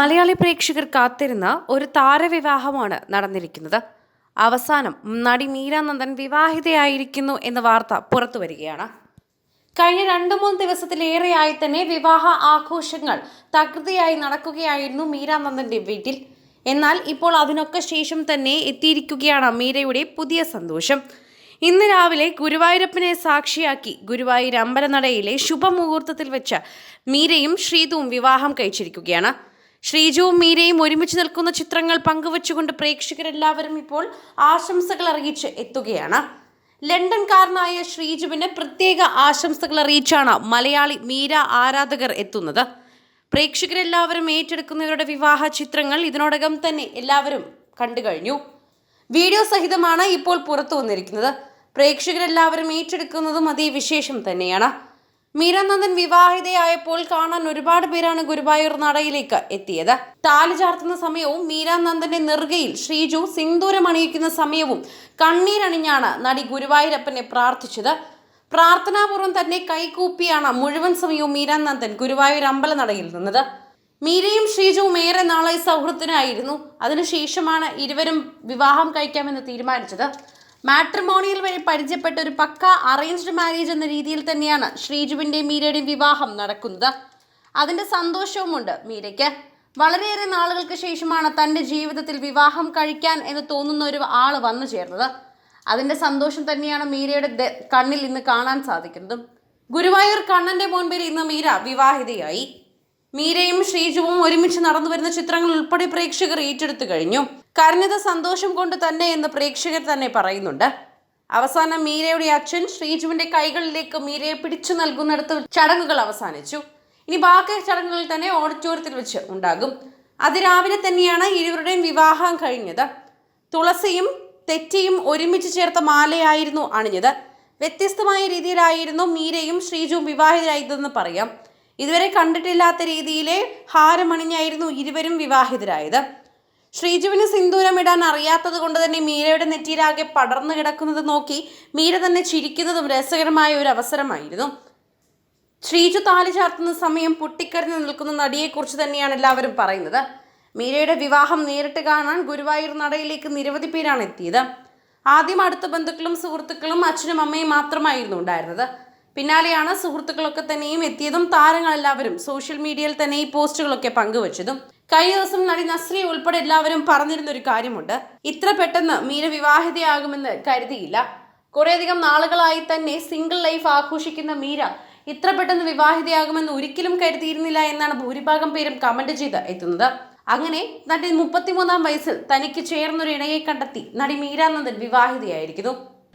മലയാളി പ്രേക്ഷകർ കാത്തിരുന്ന ഒരു താരവിവാഹമാണ് നടന്നിരിക്കുന്നത്. അവസാനം നടി മീരാനന്ദൻ വിവാഹിതയായിരിക്കുന്നു എന്ന വാർത്ത പുറത്തു വരികയാണ് കഴിഞ്ഞ രണ്ടു മൂന്ന് ദിവസത്തിലേറെയായി തന്നെ വിവാഹ ആഘോഷങ്ങൾ തകൃതിയായി നടക്കുകയായിരുന്നു മീരാനന്ദന്റെ വീട്ടിൽ. എന്നാൽ ഇപ്പോൾ അതിനൊക്കെ ശേഷം തന്നെ എത്തിയിരിക്കുകയാണ് മീരയുടെ പുതിയ സന്തോഷം. ഇന്ന് രാവിലെ ഗുരുവായൂരപ്പനെ സാക്ഷിയാക്കി ഗുരുവായൂർ അമ്പലനടയിലെ ശുഭമുഹൂർത്തത്തിൽ വെച്ച് മീരയും ശ്രീതുവും വിവാഹം കഴിച്ചിരിക്കുകയാണ്. ശ്രീജുവും മീരയും ഒരുമിച്ച് നിൽക്കുന്ന ചിത്രങ്ങൾ പങ്കുവച്ചുകൊണ്ട് പ്രേക്ഷകരെല്ലാവരും ഇപ്പോൾ ആശംസകൾ അറിയിച്ച് എത്തുകയാണ്. ലണ്ടൻകാരനായ ശ്രീജുവിന് പ്രത്യേക ആശംസകൾ അറിയിച്ചാണ് മലയാളി മീര ആരാധകർ എത്തുന്നത്. പ്രേക്ഷകരെല്ലാവരും ഏറ്റെടുക്കുന്നവരുടെ വിവാഹ ചിത്രങ്ങൾ ഇതിനോടകം തന്നെ എല്ലാവരും കണ്ടു കഴിഞ്ഞു. വീഡിയോ സഹിതമാണ് ഇപ്പോൾ പുറത്തു വന്നിരിക്കുന്നത്. പ്രേക്ഷകരെല്ലാവരും ഏറ്റെടുക്കുന്നതും അതേ വിശേഷം തന്നെയാണ്. മീരാനന്ദൻ വിവാഹിതയായപ്പോൾ കാണാൻ ഒരുപാട് പേരാണ് ഗുരുവായൂർ നടയിലേക്ക് എത്തിയത്. താലി ചാർത്തുന്ന സമയവും മീരാനന്ദന്റെ നെറുകയിൽ ശ്രീജു സിന്ദൂരം അണിയിക്കുന്ന സമയവും കണ്ണീരണിഞ്ഞാണ് നടി ഗുരുവായൂരപ്പനെ പ്രാർത്ഥിച്ചത്. പ്രാർത്ഥനാപൂർവം തന്നെ കൈകൂപ്പിയാണ് മുഴുവൻ സമയവും മീരാനന്ദൻ ഗുരുവായൂർ അമ്പല നടയിൽ നിന്നത്. മീരയും ശ്രീജുവും ഏറെ നാളായി സൗഹൃദത്തിനായിരുന്നു. അതിനുശേഷമാണ് ഇരുവരും വിവാഹം കഴിക്കാമെന്ന് തീരുമാനിച്ചത്. മാട്രിമോണിയൽ വഴി പരിചയപ്പെട്ട ഒരു പക്ക അറേഞ്ച്ഡ് മാരേജ് എന്ന രീതിയിൽ തന്നെയാണ് ശ്രീജുവിന്റെയും മീരയുടെയും വിവാഹം നടക്കുന്നത്. അതിന്റെ സന്തോഷവുമുണ്ട് മീരയ്ക്ക്. വളരെയേറെ നാളുകൾക്ക് ശേഷമാണ് തന്റെ ജീവിതത്തിൽ വിവാഹം കഴിക്കാൻ എന്ന് തോന്നുന്ന ഒരു ആൾ വന്നു ചേർന്നത്. അതിന്റെ സന്തോഷം തന്നെയാണ് മീരയുടെ കണ്ണിൽ ഇന്ന് കാണാൻ സാധിക്കുന്നതും. ഗുരുവായൂർ കണ്ണന്റെ മുൻപിൽ ഇന്ന് മീര വിവാഹിതയായി. മീരയും ശ്രീജുവും ഒരുമിച്ച് നടന്നു വരുന്ന ചിത്രങ്ങൾ ഉൾപ്പെടെ പ്രേക്ഷകർ ഏറ്റെടുത്തു കഴിഞ്ഞു. കരഞ്ഞത് സന്തോഷം കൊണ്ട് തന്നെ എന്ന് പ്രേക്ഷകർ തന്നെ പറയുന്നുണ്ട്. അവസാനം മീരയുടെ അച്ഛൻ ശ്രീജുവിന്റെ കൈകളിലേക്ക് മീരയെ പിടിച്ചു നൽകുന്നിടത്ത് ചടങ്ങുകൾ അവസാനിച്ചു. ഇനി ബാക്കി ചടങ്ങുകൾ തന്നെ ഓഡിറ്റോറിയത്തിൽ വെച്ച് ഉണ്ടാകും. അതിരാവിലെ തന്നെയാണ് ഇരുവരുടെയും വിവാഹം കഴിഞ്ഞത്. തുളസിയും തെറ്റിയും ഒരുമിച്ച് ചേർത്ത മാലയായിരുന്നു അണിഞ്ഞത്. വ്യത്യസ്തമായ രീതിയിലായിരുന്നു മീരയും ശ്രീജുവും വിവാഹിതരായതെന്ന് പറയാം. ഇതുവരെ കണ്ടിട്ടില്ലാത്ത രീതിയിലെ ഹാരമണിഞ്ഞായിരുന്നു ഇരുവരും വിവാഹിതരായത്. ശ്രീജുവിന് സിന്ദൂരമിടാൻ അറിയാത്തത് കൊണ്ട് തന്നെ മീരയുടെ നെറ്റിയിലാകെ പടർന്നു കിടക്കുന്നത് നോക്കി മീര തന്നെ ചിരിക്കുന്നതും രസകരമായ ഒരു അവസരമായിരുന്നു. ശ്രീജു താലി ചാർത്തുന്ന സമയം പൊട്ടിക്കരഞ്ഞു നിൽക്കുന്ന നടിയെക്കുറിച്ച് തന്നെയാണ് എല്ലാവരും പറയുന്നത്. മീരയുടെ വിവാഹം നേരിട്ട് കാണാൻ ഗുരുവായൂർ നടയിലേക്ക് നിരവധി പേരാണ് എത്തിയത്. ആദ്യം അടുത്ത ബന്ധുക്കളും സുഹൃത്തുക്കളും അച്ഛനും അമ്മയും മാത്രമായിരുന്നു ഉണ്ടായിരുന്നത്. പിന്നാലെയാണ് സുഹൃത്തുക്കളൊക്കെ തന്നെയും എത്തിയതും താരങ്ങളെല്ലാവരും സോഷ്യൽ മീഡിയയിൽ തന്നെ ഈ പോസ്റ്റുകളൊക്കെ പങ്കുവച്ചതും. കഴിഞ്ഞ ദിവസം നടി നസ്രി ഉൾപ്പെടെ എല്ലാവരും പറഞ്ഞിരുന്ന ഒരു കാര്യമുണ്ട്. ഇത്ര പെട്ടെന്ന് മീര വിവാഹിതയാകുമെന്ന് കരുതിയില്ല. കുറേയധികം നാളുകളായി തന്നെ സിംഗിൾ ലൈഫ് ആഘോഷിക്കുന്ന മീര ഇത്ര പെട്ടെന്ന് വിവാഹിതയാകുമെന്ന് ഒരിക്കലും കരുതിയിരുന്നില്ല എന്നാണ് ഭൂരിഭാഗം പേരും കമന്റ് ചെയ്ത് എത്തുന്നത്. അങ്ങനെ നടി മുപ്പത്തിമൂന്നാം വയസ്സിൽ തനിക്ക് ചേർന്നൊരു ഇണയെ കണ്ടെത്തി നടി മീരാനന്ദൻ വിവാഹിതയായിരിക്കുന്നു.